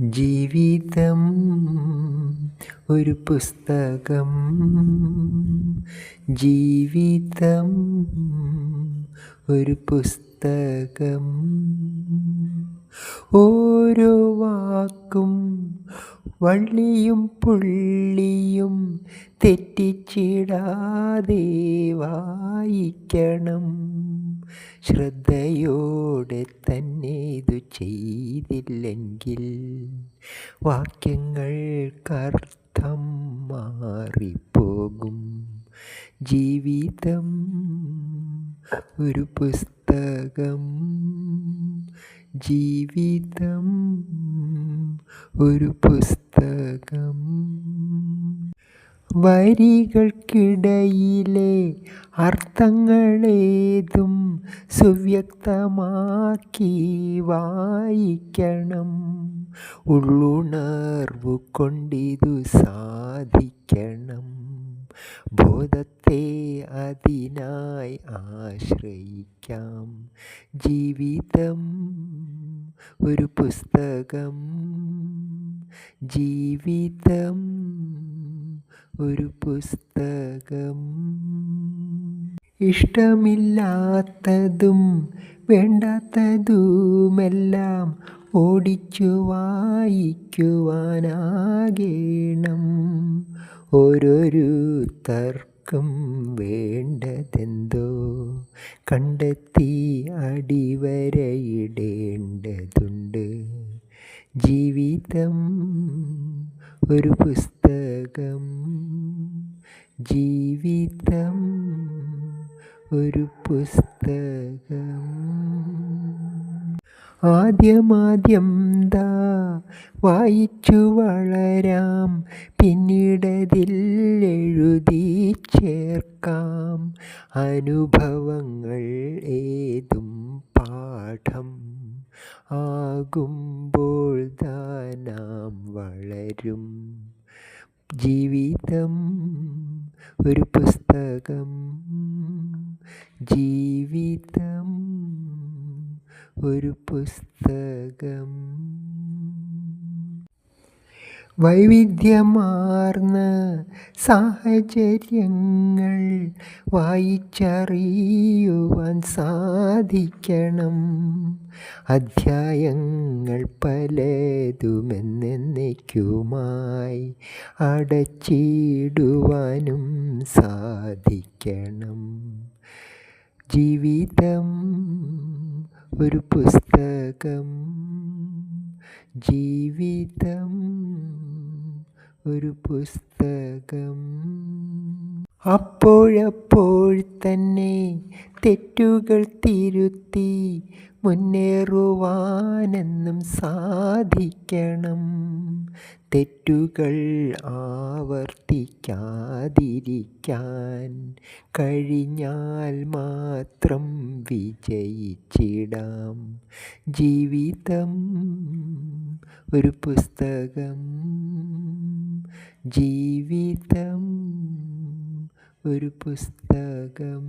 ജീവിതം ഒരു പുസ്തകം. ജീവിതം ഒരു പുസ്തകം. ഓരോ വാക്കും വള്ളിയും പുള്ളിയും തെറ്റിച്ചിടാതെ വായിക്കണം. ശ്രദ്ധയോടെ തന്നെ ചെയ്തില്ലെങ്കിൽ വാക്യങ്ങൾക്കർത്ഥം മാറിപ്പോകും. ജീവിതം ഒരു പുസ്തകം. ജീവിതം ഒരു പുസ്തകം. വരികൾക്കിടയിലെ അർത്ഥങ്ങളേതും സുവ്യക്തമാക്കി വായിക്കണം. ഉള്ളുണർവ് കൊണ്ടിതു സാധിക്കണം. ബോധത്തെ അതിനായി ആശ്രയിക്കാം. ജീവിതം ഒരു പുസ്തകം. ജീവിതം ഒരു പുസ്തകം. ഇഷ്ടമില്ലാത്തതും വേണ്ടാത്തതുമെല്ലാം ഓടിച്ചു വായിക്കുവാനാകേണം. ഓരോരു തർക്കം വേണ്ടതെന്തോ കണ്ടെത്തി അടിവരയിടേണ്ടതുണ്ട്. ജീവിതം ഒരു പുസ്തകം. ജീവിതം ഒരു പുസ്തകം. ആദ്യമാദ്യം ദാ വായിച്ചു വളരാം പിന്നീടതിൽ എഴുതി ചേർക്കാം. അനുഭവങ്ങൾ ഏതും പാഠം ആകുമ്പോൾ ദാനാം വളരും. ജീവിതം ഒരു പുസ്തകം. ജീവിതം ഒരു പുസ്തകം. വൈവിധ്യമാർന്ന സാഹചര്യങ്ങൾ വായിച്ചറിയുവാൻ സാധിക്കണം. അധ്യായങ്ങൾ പലതുമെന്നേക്കുമായി അടച്ചിടുവാനും സാധിക്കണം. ജീവിതം ഒരു പുസ്തകം. ജീവിതം ഒരു പുസ്തകം. അപ്പോഴപ്പോൾ തന്നെ തെറ്റുകൾ തിരുത്തി മുന്നേറുവാനെന്നും സാധിക്കണം. തെറ്റുകൾ ആവർത്തിക്കാതിരിക്കാൻ കഴിഞ്ഞാൽ മാത്രം വിജയിച്ചിടാം. ജീവിതം ഒരു പുസ്തകം. ജീവിതം ഒരു പുസ്തകം.